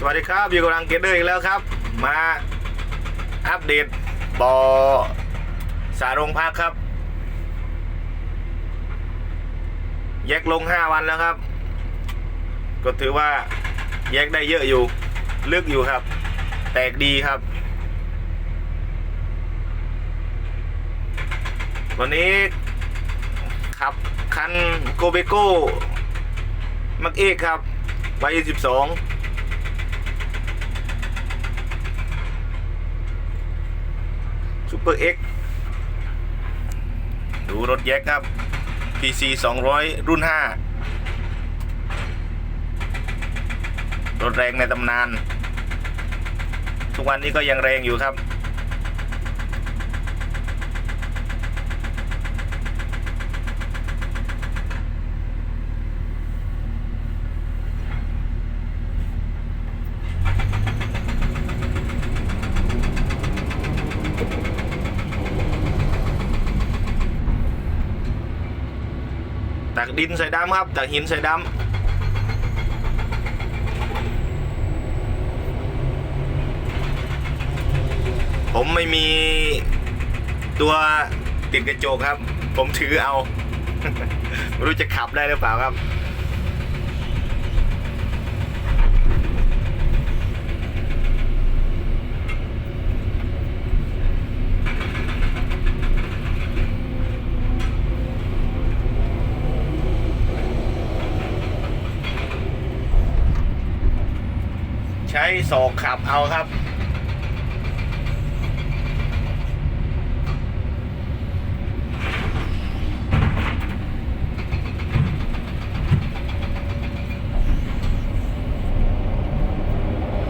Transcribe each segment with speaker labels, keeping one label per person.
Speaker 1: สวัสดีครับอยู่กับรังเกตเดอร์อีกแล้วครับ มาอัปเดตบอสารงพักครับ แยกลง 5 วันแล้วครับ ก็ถือว่าแยกได้เยอะอยู่ ลึกอยู่ครับ แตกดีครับ วันนี้ขับคันโกเบโก้มักเอกครับไว้12 ซูเปอร์เอ็กดูรถแยกครับ PC 200 รุ่น 5 รถแรงในตำนาน ทุกวันนี้ก็ยังแรงอยู่ครับ ดินใส่ดำครับตักหินใส่ดำผมไม่มีตัวติดกระจกครับ ผมถือเอา ไม่รู้จะขับได้หรือเปล่าครับ ช้ศอกขับเอาครับ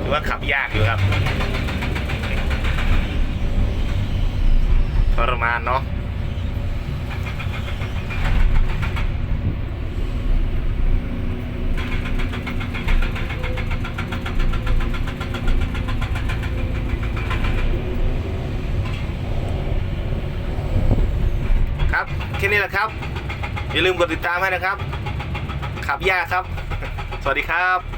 Speaker 1: ถือว่าขับยากอยู่ครับทรมานเนาะ แค่นี้แหละครับ อย่าลืมกดติดตามให้นะครับ ขับยากครับ สวัสดีครับ